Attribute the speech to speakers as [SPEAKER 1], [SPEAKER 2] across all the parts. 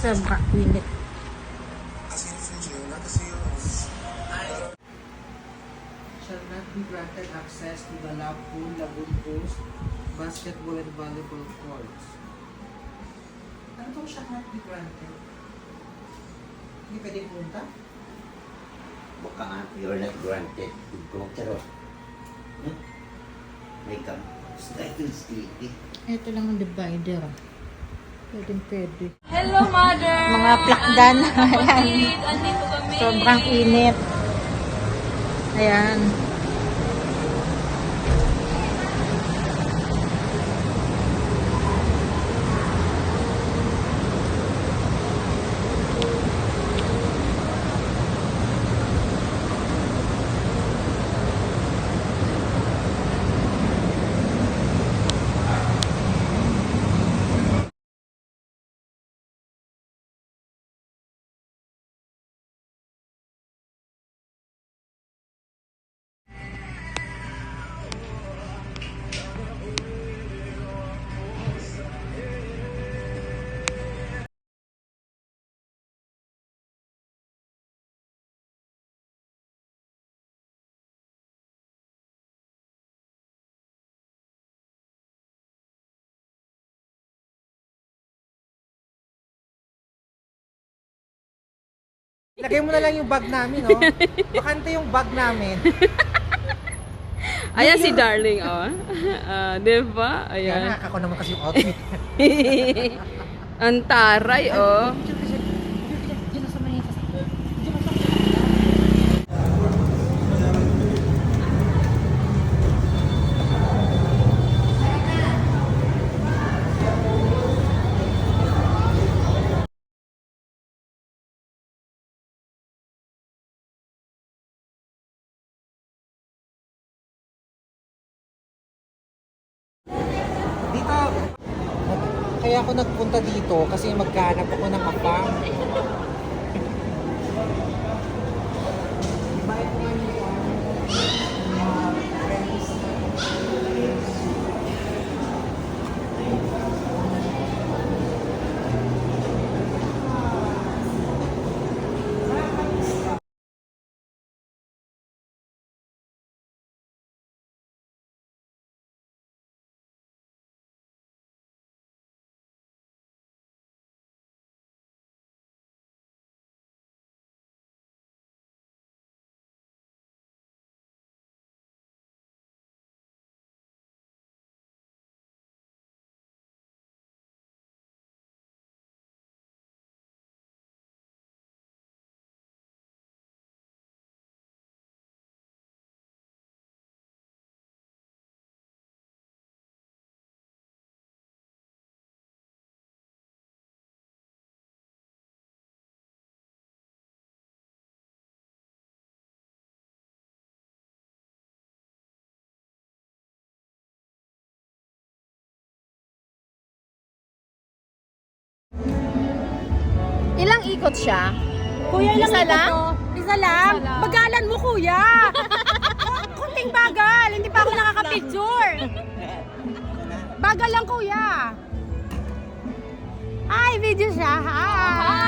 [SPEAKER 1] Sobrang init.
[SPEAKER 2] shall not be granted access to the lab pool, lagoon pools, basketball and volleyball courts. Ano bang shall not be granted? Hindi pwede punta?
[SPEAKER 3] Baka nga, you're not granted to go. Charot. Hmm? May kam. Slightly sleepy.
[SPEAKER 1] Ito lang ang divider. Pwede pwede.
[SPEAKER 4] Hello, mother!
[SPEAKER 1] Mga plakdan.
[SPEAKER 4] Andito kami.
[SPEAKER 1] Sobrang init. Ayan.
[SPEAKER 2] Lagay mo na lang yung bag namin, no? Bakante yung bag namin.
[SPEAKER 4] Ayan si Darling, oh. Ah, di ba?
[SPEAKER 2] Kaya
[SPEAKER 4] Ayan.
[SPEAKER 2] nakaka ko naman kasi yung outfit.
[SPEAKER 4] Ang taray, oh.
[SPEAKER 2] Kaya ako nagpunta dito kasi maghanap ako ng kapam.
[SPEAKER 1] Ilang ikot siya?
[SPEAKER 5] Kuya, ilang
[SPEAKER 1] Isa
[SPEAKER 5] ikot
[SPEAKER 1] lang?
[SPEAKER 5] to? Isa lang?
[SPEAKER 4] Isa lang.
[SPEAKER 5] Bagalan mo, kuya! Kunting bagal, hindi pa ako nakaka-picture. Bagal lang, kuya. Hi, video siya. Hi!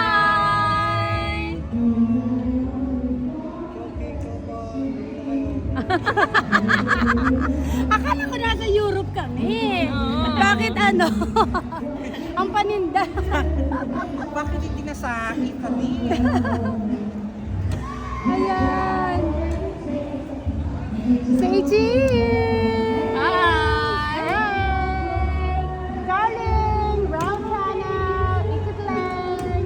[SPEAKER 5] Akala ko nasa Europe kami. Bakit ano? Paninda.
[SPEAKER 2] Bakit hindi na sa Italy?
[SPEAKER 5] Ayan. Say cheese!
[SPEAKER 4] Hi!
[SPEAKER 5] Darling, Brown Channel, ikot lang.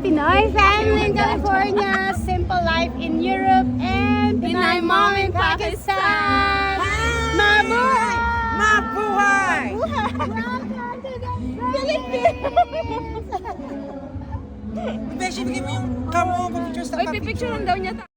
[SPEAKER 5] Pinoy family in California, simple life in Europe, and Pinoy mom in Pakistan.
[SPEAKER 2] Beshi, bigay mo yung camo ko pictures na
[SPEAKER 4] Uy, pipicturean daw niya.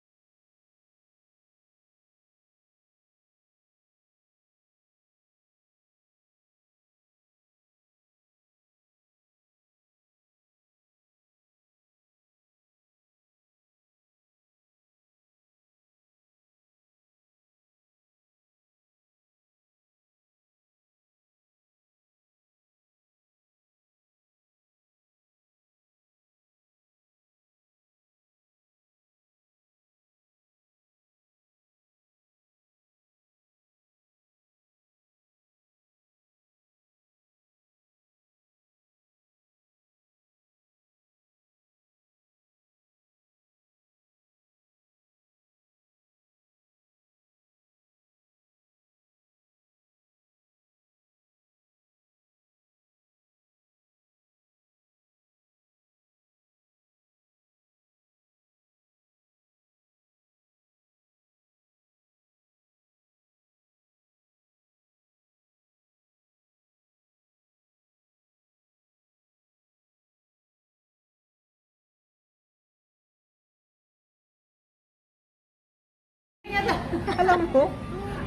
[SPEAKER 2] Alam mo,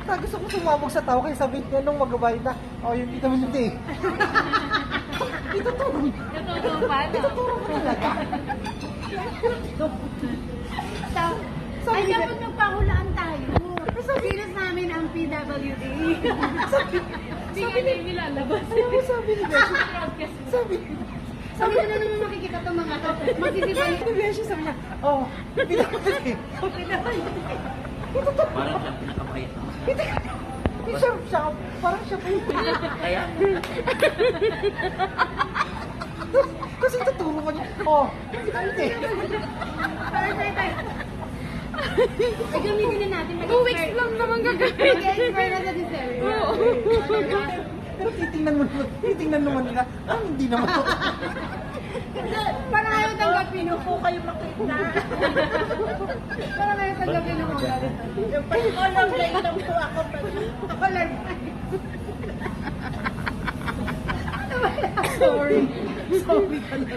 [SPEAKER 2] ah, gusto ko sumabog sa tao kaya sabi niya nung magbabayad na, oh, yung kita mo yun eh. Ituturo.
[SPEAKER 5] Totoo pa, no?
[SPEAKER 2] Ituturo ko talaga.
[SPEAKER 5] Sa- Ay, dapat magpahulaan tayo. Sino sa amin ang PWD? Hindi nga na yung nilalabas.
[SPEAKER 2] Mo, sabi ni Beshi, sabi,
[SPEAKER 5] Sabi na naman makikita itong mga to. Magsisibay.
[SPEAKER 2] sabi ni Beshi, sabi niya, oh, na pwede.
[SPEAKER 3] Parang siya pinakamait.
[SPEAKER 2] Hindi siya, siya, parang siya pa yung
[SPEAKER 3] Kaya,
[SPEAKER 2] Kasi tuturo ko niya, oh, hindi na pwede.
[SPEAKER 5] Sorry, sorry, sorry. Ay, gamitin na natin.
[SPEAKER 4] Two weeks lang naman gagawin.
[SPEAKER 5] Mag-expert na sa December.
[SPEAKER 2] Pero titingnan mo naman, titingnan naman nila, ah, hindi naman to.
[SPEAKER 5] Parang ayaw tanggapin no. po kayo makita. Parang ayaw tanggapin no. Color blind lang po ako. Color blind. Sorry. Sorry talaga.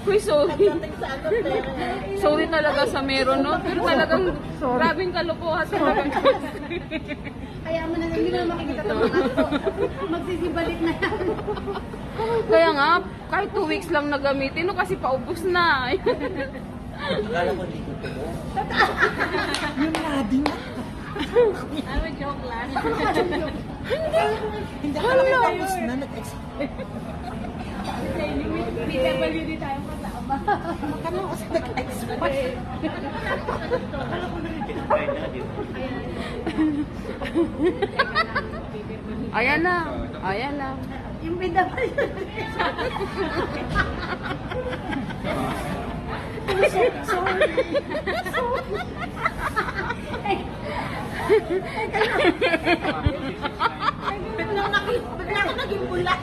[SPEAKER 4] Uy, sorry. Sorry talaga sa meron, no? Pero talagang grabing kalokohan talaga.
[SPEAKER 5] Kaya mo na hindi mo na makikita ito. Magsisibalik na lang.
[SPEAKER 4] Kaya nga, kahit two weeks lang na gamitin, no? Kasi paubos na.
[SPEAKER 3] akala ko hindi ko.
[SPEAKER 2] Yung nading na.
[SPEAKER 5] Ano, joke lang.
[SPEAKER 2] Hindi akala ko tapos na, nag-expect.
[SPEAKER 5] PWD tayong kasama.
[SPEAKER 2] Akala ko kasi nag-expect.
[SPEAKER 3] Akala ko na rin pinakain na, di ba?
[SPEAKER 4] Ayan na. Ayan na.
[SPEAKER 5] Yung PWD. Biglang naki- biglang ako naging bulas.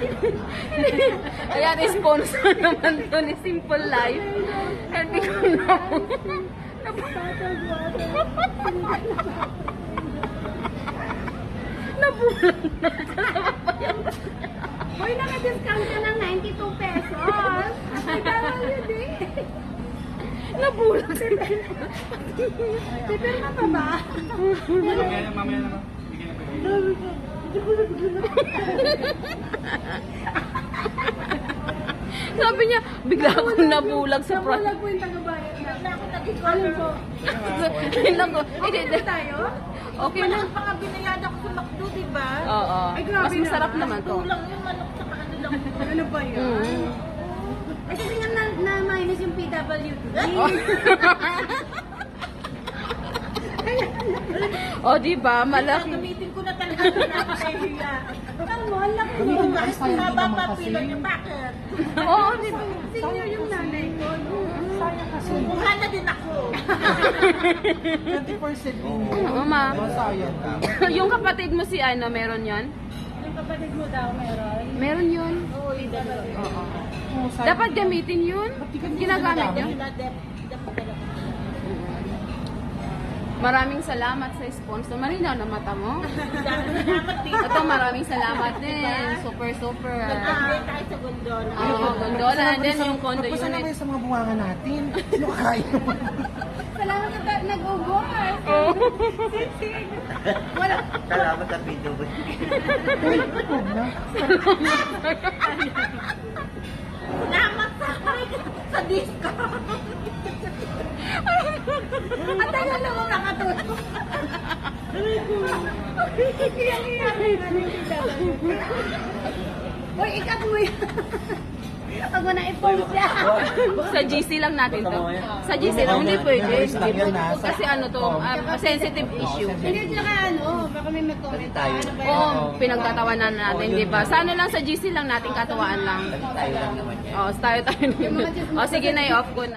[SPEAKER 4] Ayan, sponsor naman to ni Simple Life. Hindi ko na. Nabulan na.
[SPEAKER 5] Uy, naka-discount ka ng 92 pesos. PWD.
[SPEAKER 4] Nabulan.
[SPEAKER 5] Pipirma pa ba?
[SPEAKER 4] Sabi niya, bigla akong nabulag sa front.
[SPEAKER 5] Nabulag po yung tagabayad na. Ako nag-color po.
[SPEAKER 4] Ilang ko. Hindi, hindi.
[SPEAKER 5] tayo?
[SPEAKER 4] Okay lang.
[SPEAKER 5] Baka binayad ako sa McDo, di ba?
[SPEAKER 4] Oo.
[SPEAKER 5] Ay, grabe
[SPEAKER 4] Mas masarap naman to.
[SPEAKER 5] Kulang yung manok sa ano lang. Ano ba yan?
[SPEAKER 4] Mm.
[SPEAKER 5] Eh, kasi nga na, na minus yung PWD.
[SPEAKER 4] O, di ba? Malaki.
[SPEAKER 5] Gamitin ko na talaga na nakakahiya. Tama, ang laki mo.
[SPEAKER 2] Ganun,
[SPEAKER 5] Bakit
[SPEAKER 2] sayang din
[SPEAKER 5] mababa pila niya? Bakit?
[SPEAKER 4] Oo, di ba?
[SPEAKER 5] Senior yung nanay ko.
[SPEAKER 2] Sayang kasi.
[SPEAKER 5] Kuha na din ako.
[SPEAKER 2] 20% din.
[SPEAKER 4] Oo, ma.
[SPEAKER 2] Sayang ka.
[SPEAKER 4] yung kapatid mo si ano, meron yon?
[SPEAKER 5] Yung kapatid mo daw meron.
[SPEAKER 4] Meron yun.
[SPEAKER 5] Oo, yung.
[SPEAKER 4] Oo. Dapat gamitin yun. Ginagamit niya. Maraming salamat sa sponsor. Marinaw na mata mo. Ito, maraming salamat din. Super, super.
[SPEAKER 5] tayo sa gondola.
[SPEAKER 4] Oo, gondola. And then yung condo
[SPEAKER 2] Magpasa na kayo
[SPEAKER 4] unit.
[SPEAKER 2] sa mga buwangan natin. Sino kaya naman?
[SPEAKER 5] Salamat na nag-ugos. Wala.
[SPEAKER 3] Salamat sa video.
[SPEAKER 2] Huwag na.
[SPEAKER 5] Salamat sa sa discount. Ang tagal na mo nakatulog. Uy, ikat mo yan. Pag mo na i-post niya.
[SPEAKER 4] Sa GC lang natin to. Sa GC lang. Hindi pwede. Hindi pwede. Kasi ano to, ah, sensitive issue.
[SPEAKER 5] Hindi tsaka ano, baka may mag-comment.
[SPEAKER 3] tayo.
[SPEAKER 5] Ano ba
[SPEAKER 4] Oo, pinagtatawanan natin, di ba? Sa ano lang, sa GC lang natin katuwaan lang.
[SPEAKER 3] Tayo lang naman yan.
[SPEAKER 4] Oo, tayo tayo. O, sige na, i-off ko na.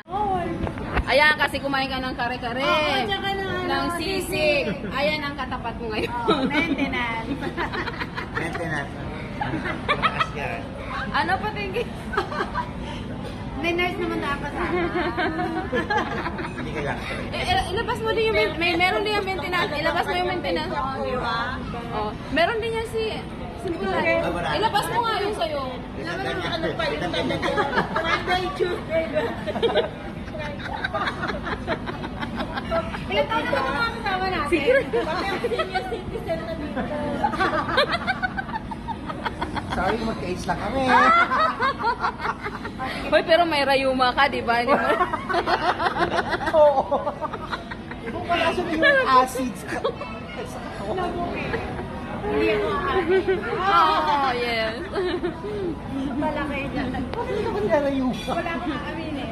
[SPEAKER 5] Oo.
[SPEAKER 4] Ayan, kasi kumain ka ng kare-kare.
[SPEAKER 5] Oo, tsaka ng ano,
[SPEAKER 4] Ng sisig. Ayan ang katapat mo ngayon.
[SPEAKER 5] Oo, maintenance.
[SPEAKER 3] Maintenance.
[SPEAKER 4] Ano pa tingin?
[SPEAKER 5] May nurse naman dapat
[SPEAKER 3] lang.
[SPEAKER 4] Eh, il- ilabas mo din yung, main- may, meron din yung maintenance. Ilabas mo yung maintenance. Oh, meron din yan si Simple Life. Ilabas mo nga yung sa'yo.
[SPEAKER 3] Isang ganyan.
[SPEAKER 6] ano pa yung talaga. Monday, Tuesday, Wednesday. Ilan taon na ba mga kasama natin? Secret. Senior citizen na dito.
[SPEAKER 2] Sorry, magka-age lang kami.
[SPEAKER 4] Hoy, pero may rayuma ka, di ba? Di ba?
[SPEAKER 2] Oo. Kung wala sa yung acids ko.
[SPEAKER 6] Hindi ako aamin.
[SPEAKER 4] Oh, yes.
[SPEAKER 6] Pala dyan.
[SPEAKER 2] Bakit hindi ka ba nilalayo ka?
[SPEAKER 6] Wala akong aamin eh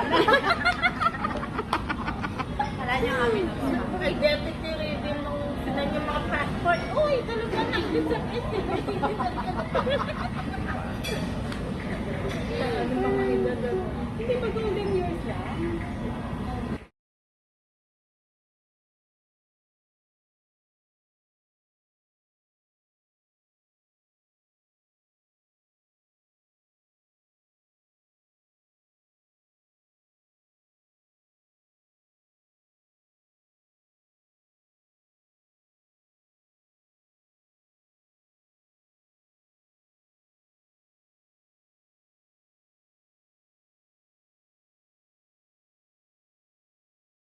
[SPEAKER 6] niya kami noon. Identity reading nung sinan yung mga passport. Uy, talaga nag-disappoint. Hindi mag-uwi